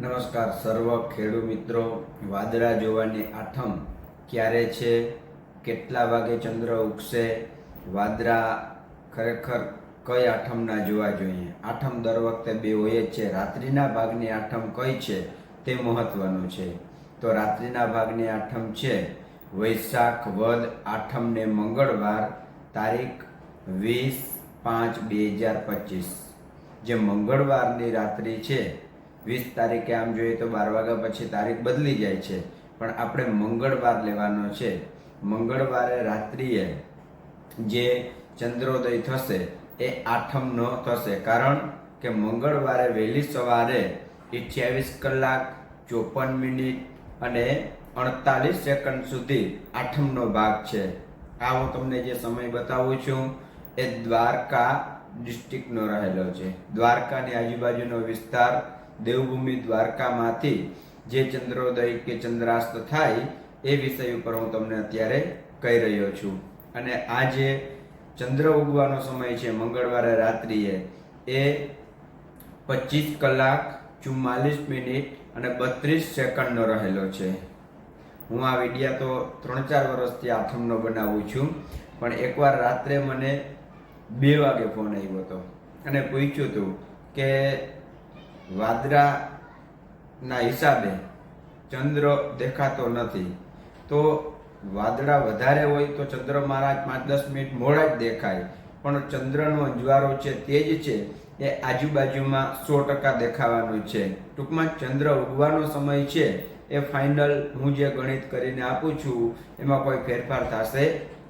નમસ્કાર સર્વ ખેડૂત મિત્રો, વાદળા જોવાની આઠમ ક્યારે છે? કેટલા વાગે ચંદ્ર ઉગશે? વાદળા ખરેખર કઈ આઠમના જોવા જોઈએ? આઠમ દર વખતે બે હોય જ છે. રાત્રિના ભાગની આઠમ કઈ છે તે મહત્વનું છે. તો રાત્રિના ભાગની આઠમ છે વૈશાખ વદ આઠમને મંગળવાર, તારીખ વીસ પાંચ બે હજાર પચીસ. જે મંગળવારની રાત્રિ છે વીસ તારીખે આમ જોઈએ તો બાર વાગ્યા પછી તારીખ બદલી જાય છે. પણ આપણે મંગળવાર લેવાનો છે. મંગળવારે રાત્રિએ જે ચંદ્રોદય થશે એ આઠમનો થશે. કારણ કે મંગળવારે વહેલી સવારે અઠ્યાવીસ કલાક, ચોપન મિનિટ અને અડતાલીસ સેકન્ડ સુધી આઠમનો ભાગ છે. આ હું તમને જે સમય બતાવું છું, એ દ્વારકા ડિસ્ટ્રિક્ટનો રહેલો છે. દ્વારકાની આજુબાજુનો વિસ્તાર દેવભૂમિ દ્વારકામાંથી જે ચંદ્રોદય કે ચંદ્રાસ્ત થાય એ વિષય ઉપર હું તમને અત્યારે કહી રહ્યો છું. અને આ જે ચંદ્ર ઉગવાનો સમય છે, મંગળવારે રાત્રિએ, એ પચીસ કલાક ચુમ્માલીસ મિનિટ અને બત્રીસ સેકન્ડનો રહેલો છે. હું આ વિડીયા તો ત્રણ ચાર વર્ષથી આથમનો બનાવું છું, પણ એકવાર રાત્રે મને બે વાગે ફોન આવ્યો હતો. અને પૂછ્યું હતું કે વાદળાના હિસાબે ચંદ્ર દેખાતો નથી. તો વાદળા વધારે હોય તો ચંદ્ર મહારાજ પાંચ દસ મિનિટ મોડા જ દેખાય. પણ ચંદ્રનો અંજવારો છે તે જ છે એ આજુબાજુમાં સો ટકા દેખાવાનું છે. ટૂંકમાં ચંદ્ર ઉગવાનો સમય છે એ ફાઇનલ હું જે ગણિત કરીને આપું છું, એમાં કોઈ ફેરફાર થશે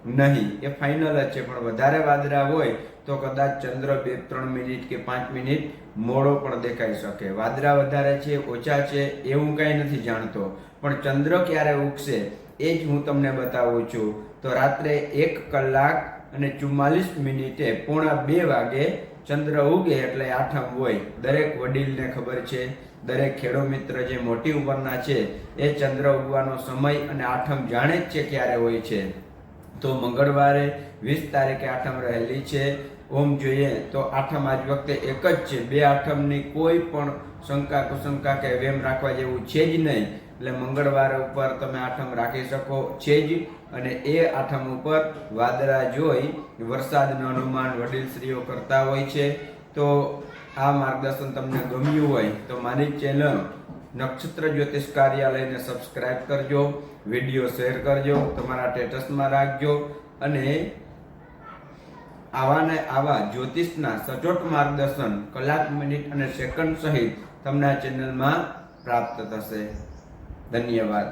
નહીં. એ ફાઇનલ જ છે. પણ વધારે વાદળા હોય તો કદાચ ચંદ્ર બે, ત્રણ મિનિટ કે પાંચ મિનિટ મોડો પણ દેખાઈ શકે. વાદળા વધારે છે, ઓછા છે એવું કાંઈ નથી જાણતો. પણ ચંદ્ર ક્યારે ઉગશે એ જ હું તમને બતાવું છું. તો રાત્રે એક કલાક અને ચુમ્માલીસ મિનિટે પોણા બે વાગે ચંદ્ર ઉગે એટલે આઠમ હોય. દરેક વડીલને ખબર છે. દરેક ખેડો મિત્ર જે મોટી ઉંમરના છે, એ ચંદ્ર ઉગવાનો સમય અને આઠમ જાણે જ છે ક્યારે હોય છે. તો મંગળવારે વીસ તારીખે આઠમ રહેલી છે. ઓમ જોઈએ તો આઠમ આજ વખતે એક જ છે. બે આઠમની કોઈ પણ શંકા કુશંકા કે વેમ રાખવા જેવું છે જ નહીં. એટલે મંગળવાર ઉપર તમે આઠમ રાખી શકો છે જ. અને એ આઠમ ઉપર વાદળા જોઈ વરસાદનું અનુમાન વડીલશ્રીઓ કરતા હોય છે. તો આ માર્ગદર્શન તમને ગમ્યું હોય તો મારી ચેનલ નક્ષત્ર જ્યોતિષ કાર્યાલયને સબસ્ક્રાઇબ કરજો વીડિયો શેર કરજો, તમારા સ્ટેટસમાં રાખજો અને આવા ને આવા જ્યોતિષના સચોટ માર્ગદર્શન કલાક, મિનિટ અને સેકન્ડ સહિત તમને આ ચેનલમાં પ્રાપ્ત થશે. ધન્યવાદ.